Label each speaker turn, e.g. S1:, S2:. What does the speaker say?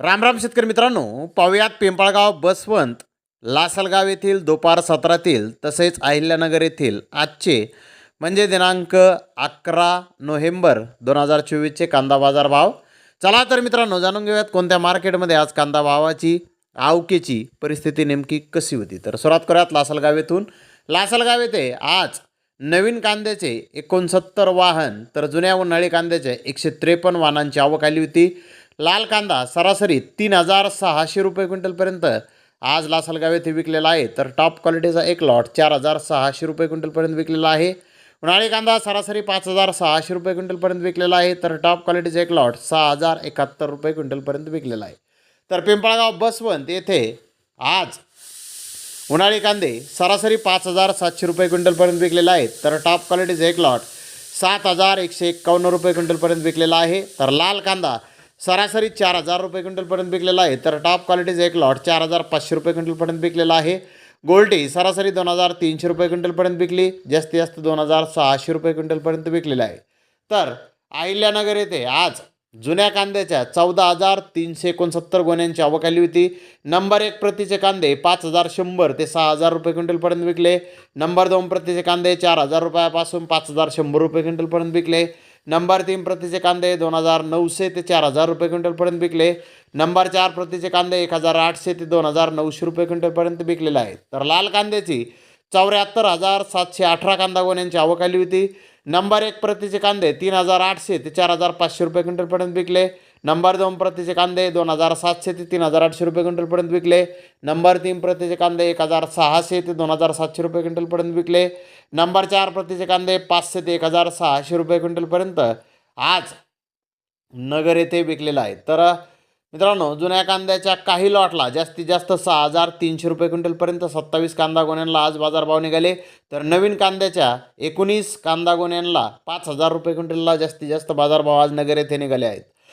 S1: रामराम शेतकरी मित्रांनो पाहुयात पिंपळगाव बसवंत लासलगाव येथील दुपार सत्रातील तसेच अहिल्यानगर येथील आजचे म्हणजे दिनांक अकरा नोव्हेंबर दोन हजार चोवीसचे कांदा बाजार भाव. चला तर मित्रांनो जाणून घेऊयात कोणत्या मार्केटमध्ये आज कांदा भावाची आवकेची परिस्थिती नेमकी कशी होती. तर सुरुवात करूयात लासलगाव येथून. लासलगाव येथे आज नवीन कांद्याचे एकोणसत्तर वाहन तर जुन्या उन्हाळी कांद्याचे एकशे त्रेपन्न वाहनांची आवक आली होती. लाल कांदा सरासरी तीन हजार सहाशे रुपये क्विंटलपर्यंत. आज लासलगाव येथे विकलेला आहे तर टॉप क्वालिटीचा एक लॉट चार हजार सहाशे रुपये क्विंटलपर्यंत विकलेला आहे. उन्हाळी कांदा सरासरी पाच हजार सहाशे रुपये क्विंटलपर्यंत विकलेला आहे तर टॉप क्वालिटीचा एक लॉट सहा हजार एकाहत्तर रुपये क्विंटलपर्यंत विकलेला आहे. तर पिंपळगाव बसवंत येथे आज उन्हाळी कांदे सरासरी पाच हजार सातशे रुपये क्विंटलपर्यंत विकलेला आहे तर टॉप क्वालिटीचा एक लॉट सात हजार एकशे एक्कावन्न रुपये क्विंटलपर्यंत विकलेला आहे. तर लाल कांदा सरासरी चार हजार रुपये क्विंटलपर्यंत विकलेला आहे. तर टॉप क्वालिटीचा एक लॉट चार हजार पाचशे रुपये क्विंटलपर्यंत विकलेला आहे. गोल्टी सरासरी दोन हजार तीनशे रुपये क्विंटलपर्यंत विकली जास्तीत जास्त दोन हजार सहाशे रुपये क्विंटलपर्यंत विकलेला आहे. तर अहिल्यानगर येथे आज जुन्या कांद्याच्या चौदा हजार तीनशे एकोणसत्तर गोण्यांची आवक आली होती. नंबर एक प्रतीचे कांदे पाच हजार शंभर ते सहा हजार रुपये क्विंटलपर्यंत विकले. नंबर दोन प्रतीचे कांदे चार हजार रुपयापासून पाच हजार शंभर रुपये क्विंटलपर्यंत विकले. नंबर तीन प्रतीचे कांदे दोन हजार नऊशे ते चार हजार रुपये क्विंटलपर्यंत विकले. नंबर चार प्रतीचे कांदे एक हजार आठशे ते दोन हजार नऊशे रुपये क्विंटलपर्यंत विकलेले आहेत. तर लाल कांद्याची चौऱ्याहत्तर हजार सातशे अठरा कांदा गोण्यांची आवक आली होती. नंबर एक प्रतीचे कांदे तीन हजार आठशे ते चार हजार पाचशे रुपये क्विंटलपर्यंत विकले. नंबर दोन प्रतीचे कांदे दोन हजार सातशे ते तीन हजार आठशे रुपये क्विंटलपर्यंत विकले. नंबर तीन प्रतीचे कांदे एक हजार सहाशे ते दोन हजार सातशे रुपये क्विंटलपर्यंत विकले. नंबर चार प्रतीचे कांदे पाचशे ते एक हजार सहाशे रुपये क्विंटलपर्यंत आज नगर येथे विकलेला आहे. तर मित्रांनो जुन्या कांद्याच्या काही लॉटला जास्तीत जास्त सहा हजार तीनशे रुपये क्विंटलपर्यंत सत्तावीस कांदा गोण्यांना आज बाजारभाव निघाले. तर नवीन कांद्याच्या एकोणीस कांदा गोण्यांना पाच हजार रुपये क्विंटलला जास्तीत जास्त बाजारभाव आज नगर येथे निघाले आहेत.